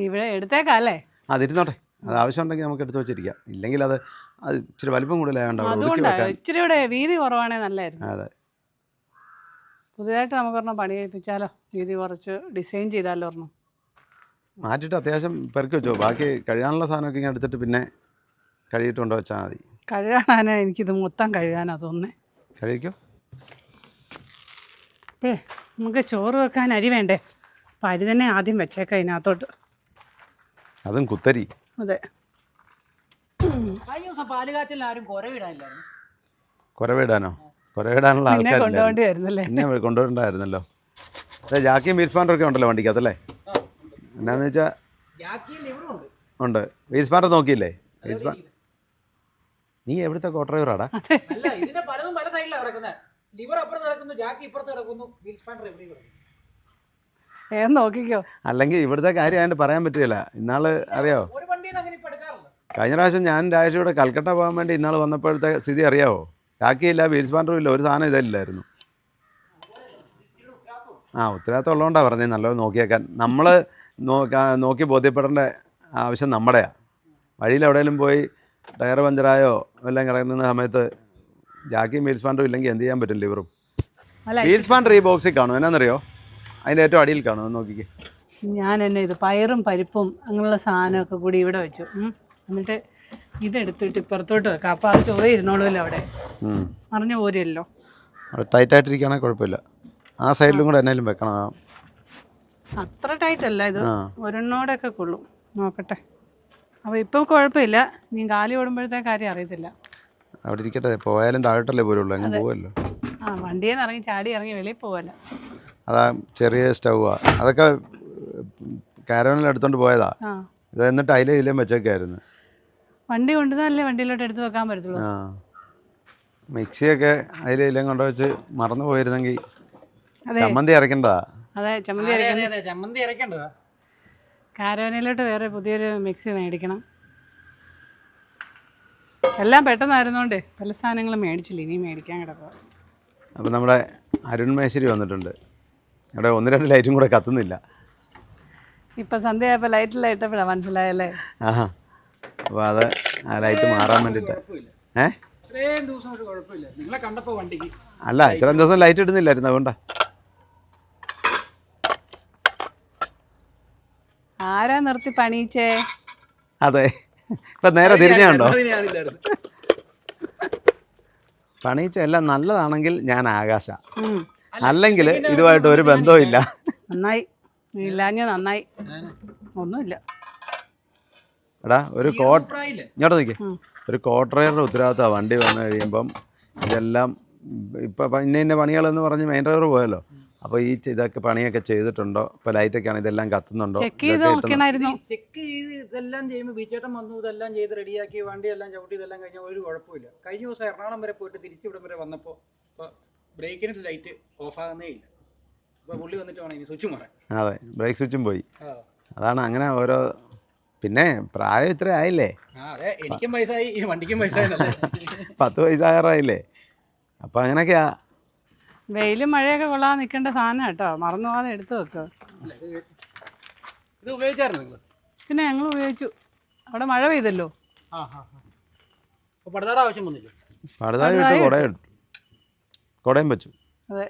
Speaker 1: ഇവിടെ എടുത്തേക്കല്ലേ
Speaker 2: അതിരുന്നോട്ടെ അത് ആവശ്യമുണ്ടെങ്കിൽ നമുക്ക് എടുത്തു വെച്ചിരിക്കാം. ഇല്ലെങ്കിൽ അത് അത് ഇച്ചിരി വലിപ്പം കൂടുതലായതുകൊണ്ട്
Speaker 1: ഇച്ചിരി വീതി കുറവാണേ നല്ലായിരുന്നു
Speaker 2: അതെ.
Speaker 1: പുതിയതായിട്ട് നമുക്ക് നമുക്കൊരെണ്ണം പണി കഴിപ്പിച്ചാലോ വീതി കുറച്ച് ഡിസൈൻ ചെയ്താലോ ഒരെണ്ണം?
Speaker 2: മാറ്റിയിട്ട് അത്യാവശ്യം പെറുക്കി വെച്ചോ. ബാക്കി കഴുകാനുള്ള സാധനമൊക്കെ ഇങ്ങനെ എടുത്തിട്ട് പിന്നെ കഴുകിയിട്ട് കൊണ്ട് വെച്ചാൽ മതി.
Speaker 1: കഴുകാനാണ് എനിക്കിത് മൊത്തം കഴുകാനാ തോന്നുന്നത്
Speaker 2: കഴിക്കോ
Speaker 1: അപ്പോഴേ നമുക്ക് ചോറ് വെക്കാൻ അരി വേണ്ടേ? അപ്പം അരി തന്നെ ആദ്യം വെച്ചേക്കാം ഇതിനകത്തോട്ട്.
Speaker 2: അതും കുത്തരി.
Speaker 1: അതെ.
Speaker 3: കഴിഞ്ഞ ദിവസം പാലുകാച്ചിൽ ആരും
Speaker 2: കുരവിടാനോ? കുരവിടാനുള്ള ആൾക്കാരില്ല എന്നെ കൊണ്ടുവരണ്ടായിരുന്നല്ലോ. അതെ ജാക്കിയും വീൽ ഒക്കെ ഉണ്ടല്ലോ വണ്ടിക്കകത്തല്ലേ? എന്നാന്ന് വെച്ചാൽ
Speaker 3: ഉണ്ട്.
Speaker 2: ഉണ്ട്. വീൽ നോക്കിയില്ലേ? നീ എവിടുത്തെ കോ ഡ്രൈവറാടാ
Speaker 3: അല്ല ഇതിന്റെ പലതും പല സൈഡിലാണ് കിടക്കുന്നത് ലിവർ അപ്പുറത്ത് കിടക്കുന്നു ജാക്കി ഇപ്പുറത്ത് കിടക്കുന്നു വീൽ സ്പാൻഡർ എവിടെയും കിടക്കുന്നു
Speaker 1: നോക്കിക്കോ.
Speaker 2: അല്ലെങ്കിൽ ഇവിടുത്തെ കാര്യമായിട്ട് പറയാൻ പറ്റില്ല ഇന്നാൾ അറിയാവോ കഴിഞ്ഞ പ്രാവശ്യം ഞാൻ രാജേഷ് ഇവിടെ കൽക്കട്ട പോകാൻ വേണ്ടി ഇന്നാൾ വന്നപ്പോഴത്തെ സ്ഥിതി അറിയാവോ? കാക്കിയില്ല വീൽസ് പാൻഡറും ഇല്ല ഒരു സാധനം ഇതല്ലായിരുന്നു ആ ഉത്തരവാദിത്തം ഉള്ളതുകൊണ്ടാണ് പറഞ്ഞത് നല്ലത് നോക്കിയേക്കാൻ. നമ്മൾ നോക്കി ബോധ്യപ്പെടേണ്ട ആവശ്യം നമ്മുടെയാണ് വഴിയിൽ എവിടെയെങ്കിലും പോയി ടയർ പഞ്ചറായോ എല്ലാം കിടക്കുന്ന സമയത്ത് ജാക്കിയും വീൽസ് പാൻഡറും ഇല്ലെങ്കിൽ എന്ത് ചെയ്യാൻ പറ്റും ലിവറും? വീൽസ് പാൻഡർ ഈ ബോക്സിൽ കാണും. എന്നാന്നറിയോ? അതിന്റെ ഏറ്റവും അടിയിൽ കാണും. നോക്കിക്കേ.
Speaker 1: ഞാൻ എന്നെ ഇത് പയറും പരിപ്പും അങ്ങനെയുള്ള സാധനമൊക്കെ കൂടി ഇവിടെ വെച്ചു. എന്നിട്ട് ഇതെടുത്തിട്ട് ഇപ്പുറത്തോട്ട് വെക്കാം. അപ്പോൾ അത് ചോറ് ഇരുന്നോളൂല്ലോ അവിടെ. മറിഞ്ഞു പോരുമല്ലോ.
Speaker 2: അത് ടൈറ്റായിട്ടിരിക്കുകയാണെങ്കിൽ കുഴപ്പമില്ല. ആ സൈഡിലും കൂടെ എന്നാലും വെക്കണം.
Speaker 1: അത്ര ടൈറ്റ് അല്ല ഇത്.
Speaker 2: ആ.
Speaker 1: ഒരെണ്ണോടൊക്കെ കൊള്ളും. നോക്കട്ടെ. അപ്പോൾ ഇപ്പം കുഴപ്പമില്ല. നീ കാലി ഓടുമ്പോഴത്തെ കാര്യം അറിയത്തില്ല.
Speaker 2: അവിടെ ഇരിക്കട്ടെ. പോയാലും താഴോട്ടല്ലേ പോരുള്ളൂ. അങ്ങനെ പോവല്ലോ.
Speaker 1: ആ വണ്ടിയിൽ നിന്ന് ഇറങ്ങി ചാടി ഇറങ്ങി വെളിയിൽ പോവല്ല.
Speaker 2: അതാ ചെറിയ സ്റ്റൗവാ. അതൊക്കെ കാരവനിൽ എടുത്തോണ്ട് പോയതാ. ഇത് എന്നിട്ട് അതിലെ ഇതിലേം വെച്ചേക്കായിരുന്നു.
Speaker 1: വണ്ടി കൊണ്ടുവന്നല്ലേ വണ്ടിയിലോട്ട് എടുത്ത് വെക്കാൻ പറ്റത്തുള്ളൂ.
Speaker 2: ആ. മിക്സിയൊക്കെ അതിലെ ഇതിലേം കൊണ്ടുവച്ച് മറന്നു പോയിരുന്നെങ്കിൽ
Speaker 1: അതെ.
Speaker 2: ചമ്മന്തി അരക്കണ്ടതാ
Speaker 1: അതെ ചമ്മന്തി
Speaker 3: അതെ ചമ്മന്തി ഇറക്കേണ്ടതാ
Speaker 1: കാരവനയിലോട്ട് വേറെ പുതിയൊരു മിക്സി മേടിക്കണം. എല്ലാം പെട്ടെന്നായിരുന്നോണ്ട് പല സാധനങ്ങളും മേടിച്ചില്ല ഇനി മേടിക്കാൻ കിടക്കുക
Speaker 2: അപ്പം നമ്മുടെ അരുൺ മേശ്ശേരി വന്നിട്ടുണ്ട്. അവിടെ ഒന്ന് രണ്ട് ലൈറ്റും കൂടെ കത്തുന്നില്ല.
Speaker 1: ഇപ്പം ലൈറ്റ് ലൈറ്റ് ഇട്ടപ്പോഴാണ് മനസ്സിലായല്ലേ?
Speaker 2: ആഹാ. അപ്പോൾ അത് ആ ലൈറ്റ് മാറാൻ വേണ്ടിയിട്ട് ഏ?
Speaker 3: വണ്ടിക്ക്.
Speaker 2: അല്ല ഇത്രയും ദിവസം ലൈറ്റ് ഇടുന്നില്ലായിരുന്നു അതുകൊണ്ടാ.
Speaker 1: ആരാ നിർത്തി പണിയിച്ചേ?
Speaker 2: അതെ. ഇപ്പൊ നേരെ തിരിഞ്ഞുണ്ടോ പണിയിച്ച എല്ലാം നല്ലതാണെങ്കിൽ ഞാൻ ആകാശ. അല്ലെങ്കിൽ ഇതുമായിട്ട് ഒരു ബന്ധവും ഇല്ല
Speaker 1: നന്നായി. ഇല്ലാഞ്ഞ നന്നായി. ഒന്നുമില്ല.
Speaker 2: എടാ ഒരു
Speaker 3: കോട്ട
Speaker 2: ഇങ്ങോട്ട് നിൽക്കേ ഒരു കോട്ടറയുടെ ഉത്തരവാദിത്തമാണ് വണ്ടി വന്നു കഴിയുമ്പം ഇതെല്ലാം ഇപ്പം ഇന്ന ഇന്ന പണികളെന്ന് പറഞ്ഞ് മെയിൻ ഡ്രൈവർ പോയല്ലോ. അപ്പോൾ ഈ ഇതൊക്കെ പണിയൊക്കെ ചെയ്തിട്ടുണ്ടോ? ഇപ്പോൾ ലൈറ്റൊക്കെയാണ് ഇതെല്ലാം കത്തുന്നുണ്ടോ?
Speaker 1: ചെക്ക് ചെയ്ത്
Speaker 3: ഇതെല്ലാം ചെയ്യുമ്പോൾ ബീച്ചേട്ടൻ വന്നു ഇതെല്ലാം ചെയ്ത് റെഡിയാക്കി വണ്ടി എല്ലാം ചവിട്ടി ഇതെല്ലാം കഴിഞ്ഞാൽ ഒരു കുഴപ്പമില്ല കഴിഞ്ഞ ദിവസം എറണാകുളം വരെ പോയിട്ട് തിരിച്ചിവിടം വരെ വന്നപ്പോൾ ഇപ്പോൾ ബ്രേക്കിന് ലൈറ്റ് ഓഫ് ആകുന്നേ ഇല്ല. പുള്ളി വന്നിട്ട് വേണം ഇനി സ്വിച്ച് മാറാൻ.
Speaker 2: അതെ ബ്രേക്ക് സ്വിച്ചും പോയി. അതാണ് അങ്ങനെ ഓരോ പിന്നെ പ്രായം ഇത്ര ആയില്ലേ?
Speaker 3: എനിക്കും പൈസയായി ഈ വണ്ടിക്കും പൈസ
Speaker 2: പത്ത് വയസ്സായറായില്ലേ അപ്പം അങ്ങനെയൊക്കെയാ.
Speaker 1: വെയിലും മഴയൊക്കെ കൊള്ളാതെ നിൽക്കേണ്ട സാധനം കേട്ടോ. മറന്നു പോകാതെ എടുത്തു വെക്കുക
Speaker 3: ഇത് ഉപയോഗിച്ചായിരുന്നു നിങ്ങൾ
Speaker 1: പിന്നെ ഞങ്ങൾ ഉപയോഗിച്ചു. അവിടെ മഴ പെയ്തല്ലോ.
Speaker 3: ആ ആ അപ്പോൾ പടുതാട ആവശ്യം വന്നില്ല?
Speaker 2: പടുതാട് കൊടയും കുടയും വെച്ചു.
Speaker 1: അതെ.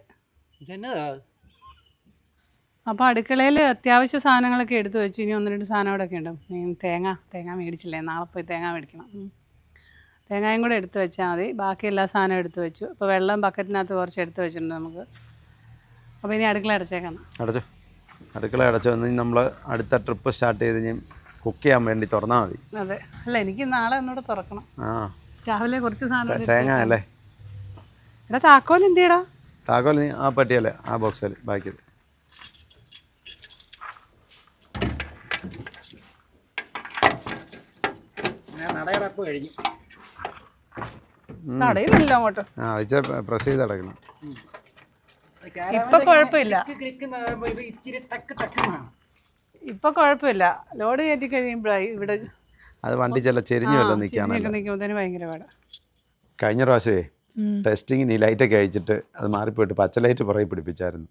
Speaker 1: അപ്പോൾ അടുക്കളയിൽ അത്യാവശ്യ സാധനങ്ങളൊക്കെ എടുത്തു വെച്ചു. ഇനി ഒന്ന് രണ്ട് സാധനം അവിടെ ഒക്കെ ഉണ്ട്. ഉം, തേങ്ങ തേങ്ങ മേടിച്ചില്ലേ? നാളെ പോയി തേങ്ങ മേടിക്കണം. തേങ്ങയും കൂടെ എടുത്തു വെച്ചാൽ മതി. ബാക്കി എല്ലാ സാധനവും എടുത്തു വെച്ചു. അപ്പോൾ വെള്ളം ബക്കറ്റിനകത്ത് കുറച്ച് എടുത്തു വെച്ചിട്ടുണ്ട് നമുക്ക്. അപ്പോൾ ഇനി അടുക്കള അടച്ചേക്കണം.
Speaker 2: അടച്ചു. അടുക്കള അടച്ചു. വന്ന് നമ്മൾ അടുത്ത ട്രിപ്പ് സ്റ്റാർട്ട് ചെയ്ത് ഞാൻ കുക്ക് ചെയ്യാൻ വേണ്ടി തുറന്നാൽ മതി.
Speaker 1: അതെ. അല്ല എനിക്ക് നാളെ ഒന്നുകൂടെ തുറക്കണം.
Speaker 2: ആ.
Speaker 1: രാവിലെ കുറച്ച് സാധനം
Speaker 2: തേങ്ങ അല്ലേ?
Speaker 1: എടാ താക്കോൽ എന്തിയടാ?
Speaker 2: താക്കോൽ ആ പട്ടിയല്ലേ? ആ ബോക്സിൽ ബാക്കിൽ
Speaker 3: നടയടപ്പ് കഴിഞ്ഞു.
Speaker 1: തടയുന്നില്ല അങ്ങോട്ട്.
Speaker 2: ആ വെച്ച പ്രസ് ചെയ്ത് അടക്കണം
Speaker 1: ഇപ്പൊ കുഴപ്പമില്ല. ഇപ്പൊ കുഴപ്പമില്ല. ലോഡ് കയറ്റി കഴിയുമ്പോഴായി ഇവിടെ
Speaker 2: അത് വണ്ടി ചില ചെരിഞ്ഞു വല്ലതും നിൽക്കുകയാണല്ലോ
Speaker 1: നിൽക്കുമ്പോഴത്തേന് ഭയങ്കര പാടാ.
Speaker 2: കഴിഞ്ഞ പ്രാവശ്യമേ. ടെസ്റ്റിങ്ങിന് ഈ ലൈറ്റൊക്കെ അഴിച്ചിട്ട് അത് മാറിപ്പോയിട്ട് പച്ച ലൈറ്റ് പുറകെ പിടിപ്പിച്ചായിരുന്നു.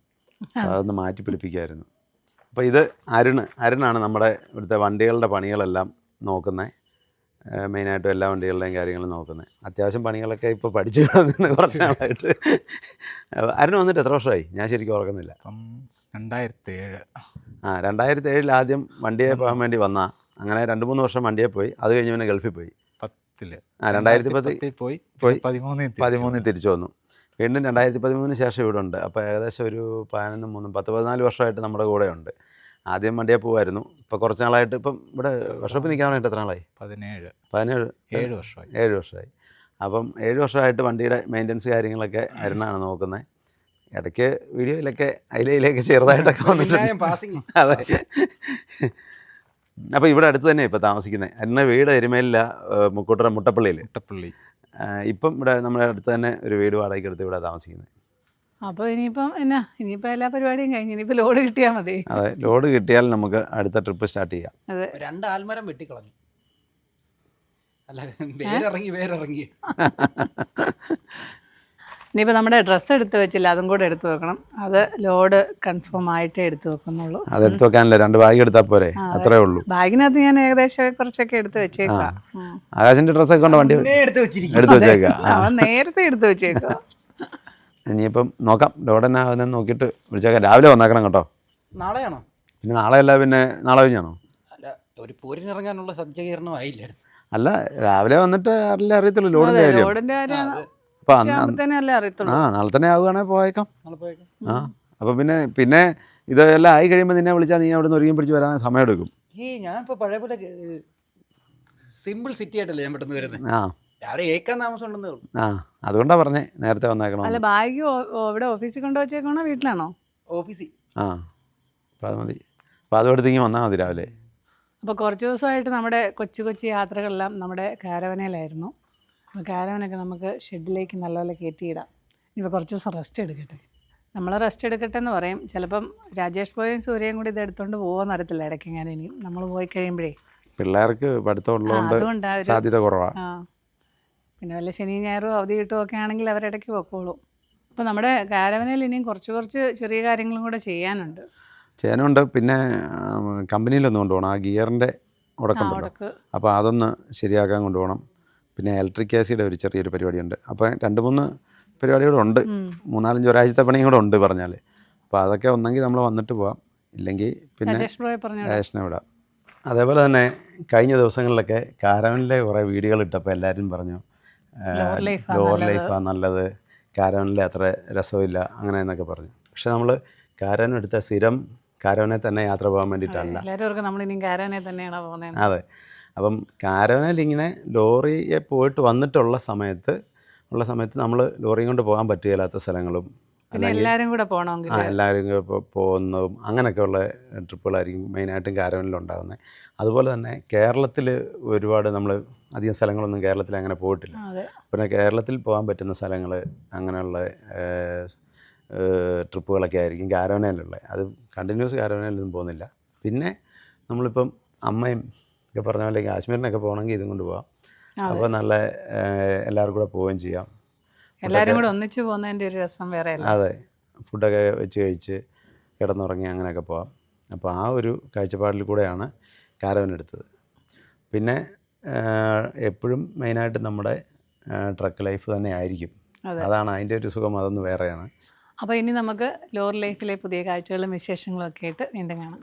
Speaker 2: അതൊന്ന് മാറ്റി പിടിപ്പിക്കായിരുന്നു. അപ്പോൾ ഇത് അരുണ് അരുണാണ് നമ്മുടെ ഇവിടുത്തെ വണ്ടികളുടെ പണികളെല്ലാം നോക്കുന്നത് മെയിനായിട്ടും എല്ലാ വണ്ടികളുടെയും കാര്യങ്ങളും നോക്കുന്നത്. അത്യാവശ്യം പണികളൊക്കെ ഇപ്പോൾ പഠിച്ചു നിന്ന് കുറച്ച് നാളായിട്ട്. അരുൺ വന്നിട്ട് എത്ര വർഷമായി? ഞാൻ ശരിക്കും ഓർക്കുന്നില്ല.
Speaker 5: രണ്ടായിരത്തി ഏഴ്
Speaker 2: ആ രണ്ടായിരത്തി ഏഴിൽ ആദ്യം വണ്ടിയെ പോകാൻ വേണ്ടി വന്നാ. അങ്ങനെ രണ്ട് മൂന്ന് വർഷം വണ്ടിയെ പോയി. അത് കഴിഞ്ഞ് പിന്നെ ഗൾഫിൽ പോയി.
Speaker 5: പത്തിൽ.
Speaker 2: ആ രണ്ടായിരത്തി പത്ത്
Speaker 5: പത്തിൽ പോയി.
Speaker 2: പോയി.
Speaker 5: പതിമൂന്നിൽ തിരിച്ചു
Speaker 2: പതിമൂന്നിൽ തിരിച്ചു വന്നു. വീണ്ടും രണ്ടായിരത്തി പതിമൂന്നിന് ശേഷം ഇവിടെ ഉണ്ട്. അപ്പോൾ ഏകദേശം ഒരു പതിനൊന്ന് മൂന്നും പത്ത് പതിനാല് വർഷമായിട്ട് നമ്മുടെ കൂടെ ഉണ്ട് ആദ്യം വണ്ടിയെ പോകുമായിരുന്നു ഇപ്പോൾ കുറച്ച് നാളായിട്ട് ഇപ്പം ഇവിടെ വർഷോപ്പിൽ നിൽക്കാൻ വേണ്ടിയിട്ട് എത്ര നാളായി?
Speaker 5: പതിനേഴ്.
Speaker 2: പതിനേഴ്.
Speaker 5: ഏഴ് വർഷമായി.
Speaker 2: ഏഴ് വർഷമായി. അപ്പം ഏഴ് വർഷമായിട്ട് വണ്ടിയുടെ മെയിന്റനൻസ് കാര്യങ്ങളൊക്കെ അരുണാണ് നോക്കുന്നത്. ഇടയ്ക്ക് വീഡിയോയിലൊക്കെ അതിലയിലൊക്കെ ചെറുതായിട്ടൊക്കെ വന്നിട്ടുണ്ട്. അതെ. അപ്പോൾ ഇവിടെ അടുത്ത് തന്നെ ഇപ്പോൾ താമസിക്കുന്നത്. എന്റെ വീട് എരുമേലില്ല മുക്കൂട്ടറ മുട്ടപ്പള്ളിയിൽ
Speaker 5: മുട്ടപ്പള്ളി.
Speaker 2: ഇപ്പം ഇവിടെ നമ്മുടെ അടുത്ത് തന്നെ ഒരു വീട് വാടകയ്ക്ക് എടുത്ത് ഇവിടെ താമസിക്കുന്നത്.
Speaker 1: അപ്പോൾ ഇനിയിപ്പം എന്നാ ഇനിയിപ്പോൾ എല്ലാ പരിപാടിയും കഴിഞ്ഞ് ഇനിയിപ്പോൾ ലോഡ് കിട്ടിയാൽ മതി.
Speaker 2: അതെ ലോഡ് കിട്ടിയാൽ നമുക്ക് അടുത്ത ട്രിപ്പ് സ്റ്റാർട്ട് ചെയ്യാം.
Speaker 1: അതെ.
Speaker 3: രണ്ട് ആൽമരം വെട്ടിക്കളഞ്ഞു. അല്ല വേരിറങ്ങി വേരിറങ്ങി.
Speaker 1: ഇനിയിപ്പോൾ നമ്മുടെ ഡ്രസ്സ് എടുത്ത് വെച്ചില്ല അതും കൂടെ എടുത്തു വെക്കണം. അത് ലോഡ് കൺഫേം ആയിട്ടേ എടുത്തു വെക്കുന്നുള്ളൂ.
Speaker 2: അത് എടുത്തു വെക്കാനല്ലേ? രണ്ട് ബാഗ് എടുത്താൽ പോരെ? അത്രേ ഉള്ളൂ.
Speaker 1: ബാഗിനകത്ത് ഞാൻ ഏകദേശം കുറച്ചൊക്കെ എടുത്തു വെച്ചേക്കാം.
Speaker 2: ആകാശിന്റെ ഡ്രസ്സൊക്കെ കൊണ്ട് വണ്ടി?
Speaker 3: എടുത്തു എടുത്ത് വെച്ചിരിക്കും
Speaker 2: എടുത്ത് വെച്ചേക്കാം.
Speaker 1: അവൻ നേരത്തെ എടുത്തു വെച്ചേക്കാം.
Speaker 2: ഇനിയിപ്പം നോക്കാം. ലോഡ് എന്നാ ആവുന്നതെന്ന് നോക്കിയിട്ട് വിളിച്ചേക്കാം. രാവിലെ വന്നേക്കണം കേട്ടോ.
Speaker 3: നാളെയാണോ?
Speaker 2: പിന്നെ നാളെ അല്ല പിന്നെ നാളെ കഴിഞ്ഞാണോ?
Speaker 3: അല്ല ഒരു പോരിനിറങ്ങാനുള്ള സജ്ജീകരണം ആയില്ലായിരുന്നു
Speaker 2: അല്ല രാവിലെ വന്നിട്ട് ആരെല്ലാം അറിയത്തുള്ളൂ ലോഡിന്റെ കാര്യം.
Speaker 1: ലോഡിന്റെ കാര്യം
Speaker 2: അപ്പം അന്ന്
Speaker 1: ആകുമ്പത്തേനും അല്ലേ അറിയത്തുള്ളൂ.
Speaker 2: ആ നാളെ തന്നെ ആവുകയാണെങ്കിൽ പോയേക്കാം.
Speaker 3: നാളെ പോയേക്കാം.
Speaker 2: ആ അപ്പോൾ പിന്നെ പിന്നെ ഇതെല്ലാം ആയി കഴിയുമ്പോൾ നിന്നെ വിളിച്ചാൽ നീ അവിടെ നിന്ന് ഒരുങ്ങി പിടിച്ച് വരാൻ സമയമെടുക്കും.
Speaker 3: ഈ ഞാനിപ്പോ പഴയ പോലെ സിമ്പിൾ സിറ്റി ആയിട്ടല്ലേ ഞാൻ പെട്ടെന്ന് വരുന്നത്
Speaker 2: ആ.
Speaker 3: രാവിലെ ഏക്കാൻ താമസം ഉണ്ടെന്നേ ഉള്ളൂ.
Speaker 2: ആ അതുകൊണ്ടാണ് പറഞ്ഞേ നേരത്തെ വന്നേക്കണോ
Speaker 1: അല്ല ബാഗ് ഇവിടെ ഓഫീസിൽ കൊണ്ട് വെച്ചേക്കണോ വീട്ടിലാണോ?
Speaker 3: ഓഫീസിൽ.
Speaker 2: ആ അപ്പോൾ അത് മതി. അപ്പോൾ അതും എടുത്ത് വന്നാൽ മതി രാവിലെ.
Speaker 1: അപ്പോൾ കുറച്ച് ദിവസമായിട്ട് നമ്മുടെ കൊച്ചു കൊച്ചു യാത്രകളെല്ലാം നമ്മുടെ കാരവനയിലായിരുന്നു. അപ്പോൾ കാരവനൊക്കെ നമുക്ക് ഷെഡിലേക്ക് നല്ലപോലെ കയറ്റിയിടാം. ഇപ്പോൾ കുറച്ച് ദിവസം റെസ്റ്റ് എടുക്കട്ടെ. നമ്മൾ റെസ്റ്റ് എടുക്കട്ടെ എന്ന് പറയും. ചിലപ്പം രാജേഷ് പോയും സൂര്യയും കൂടി ഇത് എടുത്തോണ്ട് പോകുമെന്ന് അറിയത്തില്ല ഇടയ്ക്ക് ഇങ്ങനെ ഇനി നമ്മൾ പോയി കഴിയുമ്പോഴേ.
Speaker 2: പിള്ളേർക്ക് പഠിത്തം
Speaker 1: ആ,
Speaker 2: ഉള്ളതുകൊണ്ട്
Speaker 1: അതുകൊണ്ടാ ഒരു
Speaker 2: സാധ്യത കുറവാണ്
Speaker 1: ആ. പിന്നെ വല്ല ശനി ഞായറും അവധി കിട്ടുമൊക്കെ ആണെങ്കിൽ അവരിടയ്ക്ക് പൊക്കോളും അപ്പോൾ നമ്മുടെ കാരവനയിൽ ഇനിയും കുറച്ച് കുറച്ച് ചെറിയ കാര്യങ്ങളും കൂടെ ചെയ്യാനുണ്ട്.
Speaker 2: ചെയ്യാനുണ്ട്. പിന്നെ കമ്പനിയിലൊന്നും കൊണ്ടുപോകണം. ആ ഗിയറിന്റെ
Speaker 1: ഉടക്കം
Speaker 2: ഉടക്കുണ്ടല്ലോ അപ്പോൾ അതൊന്ന് ശരിയാക്കാൻ കൊണ്ടുപോകണം. പിന്നെ ഇലക്ട്രിക് ആസിയുടെ ഒരു ചെറിയൊരു പരിപാടിയുണ്ട്. അപ്പോൾ രണ്ട് മൂന്ന് പരിപാടികളുണ്ട്. മൂന്നാലഞ്ച് ഒരാഴ്ചത്തെ പണിയും കൂടെ ഉണ്ട് പറഞ്ഞാൽ അപ്പോൾ അതൊക്കെ ഒന്നെങ്കിൽ നമ്മൾ വന്നിട്ട് പോവാം. ഇല്ലെങ്കിൽ പിന്നെ രാജേഷിനെ വിടാം. അതേപോലെ തന്നെ കഴിഞ്ഞ ദിവസങ്ങളിലൊക്കെ കാരവനിലെ കുറേ വീഡിയോകൾ ഇട്ടപ്പോൾ എല്ലാവരും പറഞ്ഞു ലോവർ. ലൈഫാണ് നല്ലത്. കാരവനിലെ അത്ര രസമില്ല അങ്ങനെ എന്നൊക്കെ പറഞ്ഞു. പക്ഷെ നമ്മൾ കാരവൻ എടുത്ത സ്ഥിരം കാരവനെ തന്നെ യാത്ര പോകാൻ വേണ്ടിയിട്ടല്ല. അതെ. അപ്പം കാരവനിൽ ഇങ്ങനെ ലോറിയെ പോയിട്ട് വന്നിട്ടുള്ള സമയത്ത് ഉള്ള സമയത്ത് നമ്മൾ ലോറിയും കൊണ്ട് പോകാൻ പറ്റുകയില്ലാത്ത സ്ഥലങ്ങളും
Speaker 1: എല്ലാവരും കൂടെ പോകണമെങ്കിൽ
Speaker 2: ആ എല്ലാവരും പോകുന്നതും അങ്ങനെയൊക്കെയുള്ള ട്രിപ്പുകളായിരിക്കും മെയിനായിട്ടും കാരവനിലുണ്ടാകുന്നത് അതുപോലെ തന്നെ കേരളത്തിൽ ഒരുപാട് നമ്മൾ അധികം സ്ഥലങ്ങളൊന്നും കേരളത്തിൽ അങ്ങനെ പോയിട്ടില്ല പിന്നെ കേരളത്തിൽ പോകാൻ പറ്റുന്ന സ്ഥലങ്ങൾ അങ്ങനെയുള്ള ട്രിപ്പുകളൊക്കെ ആയിരിക്കും കാരവനയിലുള്ളത് അത് കണ്ടിന്യൂസ് ഗാരോനയിലൊന്നും പോകുന്നില്ല. പിന്നെ നമ്മളിപ്പം അമ്മയും ഒക്കെ പറഞ്ഞ പോലെ കാശ്മീരിനൊക്കെ പോകണമെങ്കിൽ ഇതും കൊണ്ട് പോകാം അപ്പോൾ നല്ല എല്ലാവരും എല്ലാവർക്കും കൂടെ പോവുകയും ചെയ്യാം.
Speaker 1: എല്ലാവരും കൂടെ ഒന്നിച്ച് പോകുന്നതിന്റെ ഒരു രസം വേറെ
Speaker 2: അതെ. ഫുഡൊക്കെ വെച്ച് കഴിച്ച് കിടന്നുറങ്ങി അങ്ങനെയൊക്കെ പോവാം. അപ്പോൾ ആ ഒരു കാഴ്ചപ്പാടിൽ കൂടെയാണ് കാരവൻ എടുത്തത് പിന്നെ എപ്പോഴും മെയിനായിട്ട് നമ്മുടെ ട്രക്ക് ലൈഫ് തന്നെ ആയിരിക്കും. അതാണ് അതിന്റെ ഒരു സുഖം അതൊന്ന് വേറെയാണ്.
Speaker 1: അപ്പോൾ ഇനി നമുക്ക് ലോർ ലൈഫിലെ പുതിയ കാഴ്ചകളും വിശേഷങ്ങളും ഒക്കെ ആയിട്ട് വീണ്ടും കാണാം.